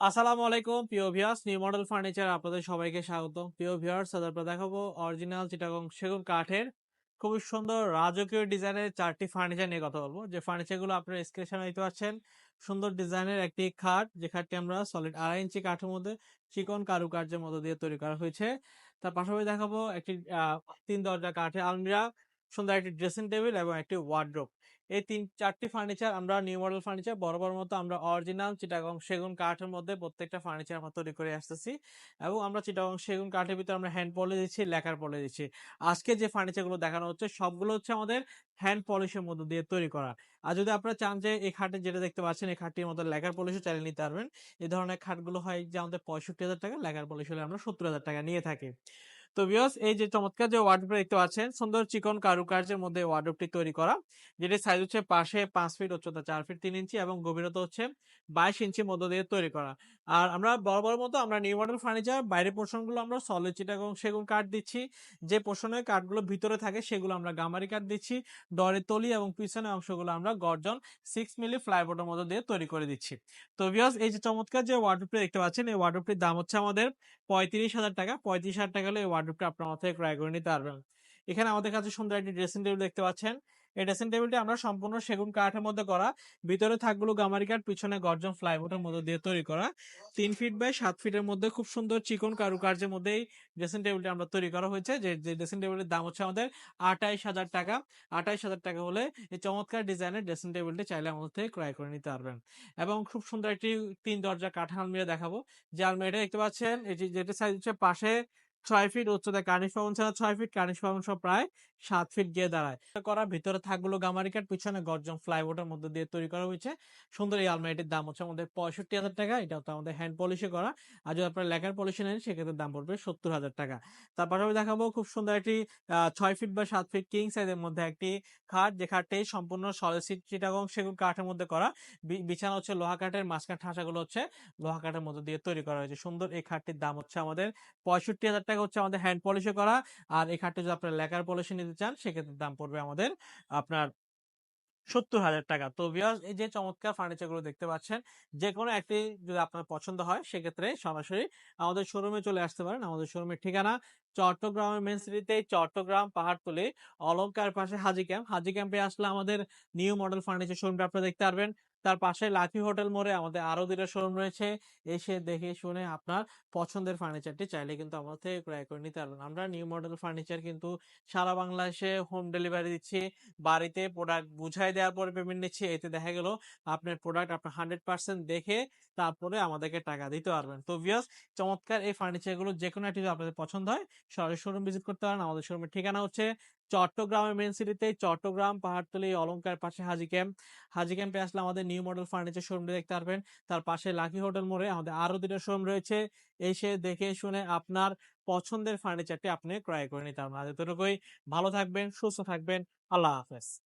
আসসালামু আলাইকুম, প্রিয় ভিউয়ার্স। নিউ মডেল ফার্নিচার আপনাদের সবাইকে স্বাগত প্রিয় ভিউয়ার্স আপনারা দেখাবো অরিজিনাল চিটাগং সেগুন কাঠের খুবই সুন্দর রাজকীয় ডিজাইনের চারটি ফার্নিচার নিয়ে কথা বলব। যে ফার্নিচারগুলো আপনারা স্ক্রিনে দেখতে পাচ্ছেন সুন্দর ডিজাইনের একটি খাট, যে খাটটি আমরা সলিড আড়াই ইঞ্চি কাঠের মধ্যে চিকন কারুকার্যের মধ্যে দিয়ে তৈরি করা হয়েছে। তার পাশাপাশি দেখাবো একটি তিন দরজা কাঠের আলমিরা, সুন্দর একটি ড্রেসিং টেবিল এবং একটি ওয়ার্ড্রোব এই তিন, চারটি ফার্নিচার আমরা নিউ মডেল ফার্নিচার বরাবর মতো আমরা অরিজিনাল চিটাগং সেগুন কাঠের মধ্যে প্রত্যেকটা ফার্নিচার আমরা তৈরি করে আসতেছি। এবং আমরা চিটাগং সেগুন কাঠের ভিতরে আমরা হ্যান্ড পলে দিচ্ছি লেখার পলে দিচ্ছি। আজকে যে ফার্নিচারগুলো দেখানো হচ্ছে, সবগুলো হচ্ছে আমাদের হ্যান্ড পলিশের মধ্যে দিয়ে তৈরি করা। আর যদি আপনারা চান যে এই খাটে যেটা দেখতে পাচ্ছেন, এই খাটটির মধ্যে লেখার পলিশও চালিয়ে নিতে পারবেন। এই ধরনের খাটগুলো হয় যে আমাদের পঁয়ষট্টি হাজার টাকা লেখার পলিশ হলে আমরা সত্তর হাজার টাকা নিয়ে থাকি। তো বিয়স এই যে চমৎকার যে ওয়ার্ডরোবটা দেখতে পাচ্ছেন, সুন্দর চিকন কারুকার্যের মধ্যে ওয়ার্ডরোবটি তৈরি করা, যেটি সাইজ হচ্ছে পাশে পাঁচ ফিট উচ্চতা, চার ফিট তিন ইঞ্চি এবং গভীরতা হচ্ছে বাইশ ইঞ্চি মধ্য দিয়ে তৈরি করা। আর আমরা বড় বড় মতো আমরা নিউ মডেল ফার্নিচার বাইরের পোর্শনগুলো আমরা সলিড চিটাগং সেগুন কাঠ দিচ্ছি। যে পোর্শনের কাঠগুলো ভিতরে থাকে, সেগুলো আমরা গামারি কাঠ দিচ্ছি। ডরের তলি এবং পিছনের অংশগুলো আমরা গর্জন সিক্স মিলি ফ্লাইবোর্ডের মধ্যে দিয়ে তৈরি করে দিচ্ছি। তো বিয়স এই যে চমৎকার যে ওয়ার্ডরোবটি দেখতে পাচ্ছেন, এই ওয়ার্ডরোবটির দাম হচ্ছে আমাদের পঁয়ত্রিশ হাজার টাকা। পঁয়ত্রিশ হাজার টাকা হলে এই ওয়ার্ডরোবটা আপনার থেকে ক্রয় করে নিতে পারবেন। এখানে আমাদের কাছে সুন্দর একটি ড্রেসিং টেবিল দেখতে পাচ্ছেন। এই ড্রেসিং টেবিলটি আমরা সম্পূর্ণ সেগুন কাঠের মধ্যে করা, ভিতরে থাকগুলো গামারি কাঠ, পিছনে গর্জন ফ্লাইবোর্ডের মধ্যে দিয়ে তৈরি করা। তিন ফিট বাই সাত ফিটের মধ্যে খুব সুন্দর চিকন কারুকার্যের মধ্যে এই ড্রেসিং টেবিলটি আমরা তৈরি করা হয়েছে। যে ড্রেসিং টেবিলের দাম হচ্ছে আমাদের আঠাইশ হাজার টাকা। আঠাইশ হাজার টাকা হলে এই চমৎকার ডিজাইনের ড্রেসিং টেবিলটি চাইলে আমাদের থেকে ক্রয় করে নিতে পারবেন। এবং খুব সুন্দর একটি তিন দরজা কাঠ আলমিরা দেখাবো। যে আলমিরাটা দেখতে পাচ্ছেন, এটি যেটি সাইজ হচ্ছে পাশে ছয় ফিট উচ্চতা কার্নিশ ভবন ছাড়া ছয় ফিট কার্নিশ ভবন সহ প্রায় সাত ফিট গিয়ে দাঁড়ায়। করা ভিতরে থাকগুলো গামারি কাঠ, পিছনে গর্জন ফ্লাইবোর্ডের মধ্যে দিয়ে তৈরি করা হয়েছে। সুন্দর এই আলমারিটির দাম হচ্ছে আমাদের পঁয়ষট্টি হাজার টাকা, এটা তো আমাদের হ্যান্ড পলিশে করা। আর যদি আপনার লেখার পলিশে নেন, সেক্ষেত্রে দাম পড়বে সত্তর হাজার টাকা। তারপর আমি দেখাবো খুব সুন্দর একটি ছয় ফিট বা সাত ফিট কিং সাইজের মধ্যে একটি খাট। যে খাটটি সম্পূর্ণ সলিড চিটাগং সেগুন কাঠের মধ্যে করা। বিছানা হচ্ছে লোহা কাঠের, মাঝখান ঠাসাগুলো হচ্ছে লোহা কাঠের মধ্যে দিয়ে তৈরি করা হয়েছে। সুন্দর এই খাটটির দাম হচ্ছে আমাদের পঁয়ষট্টি হাজার টাকা হচ্ছে আমাদের হ্যান্ড পলিশে করা। আর এই খাটটা যদি আপনার লেকার পলিশে নিতে চান, সেক্ষেত্রে দাম পড়বে আমাদের আপনার সত্তর হাজার টাকা। তো বিয়াস এই যে চমৎকার ফার্নিচারগুলো দেখতে পাচ্ছেন যে কোনো একটি যদি আপনার পছন্দ হয়, সেক্ষেত্রে সরাসরি আমাদের শোরুমে চলে আসতে পারেন। আমাদের শোরুমের ঠিকানা চট্টগ্রামের মেন সিটিতে চট্টগ্রাম পাহাড়তলি অলঙ্কার পাশে হাজি ক্যাম্প হাজি ক্যাম্পে আসলে আমাদের নিউ মডেল ফার্নিচার শোরুমটা আপনারা দেখতে পারবেন। তার পাশে লাকি হোটেল মোড়ে আমাদের আরও দুটো শোরুম রয়েছে। এসে দেখে শুনে আপনার পছন্দের ফার্নিচারটি চাইলে কিন্তু আমাদের থেকে ক্রয় করে নিতে পারবেন। আমরা নিউ মডেল ফার্নিচার কিন্তু সারা বাংলাদেশে হোম ডেলিভারি দিচ্ছি। বাড়িতে প্রোডাক্ট বুঝাই দেওয়ার পরে পেমেন্ট নিচ্ছি। এতে দেখা গেল আপনার প্রোডাক্ট আপনার হান্ড্রেড পার্সেন্ট দেখে তারপরে আমাদেরকে টাকা দিতে পারবেন। তো ভিউয়ার্স চমৎকার এই ফার্নিচারগুলো যে কোনো একটি আপনাদের পছন্দ হয় সরাসরি শোরুম ভিজিট করতে পারেন। আমাদের শোরুমের ঠিকানা হচ্ছে চট্টগ্রামের মেন সিটিতে চট্টগ্রাম পাহাড়তলি অলঙ্কার পাশে হাজি ক্যাম্প হাজি ক্যাম্পে আসলে আমাদের নিউ মডেল ফার্নিচার শোরুমটি দেখতে পারবেন। তার পাশে লাকি হোটেল মোড়ে আমাদের আরও দুটো শোরুম রয়েছে। এসে দেখে শুনে আপনার পছন্দের ফার্নিচারটি আপনি ক্রয় করে নিতে পারবেন। আজ ভালো থাকবেন, সুস্থ থাকবেন। আল্লাহ হাফেজ।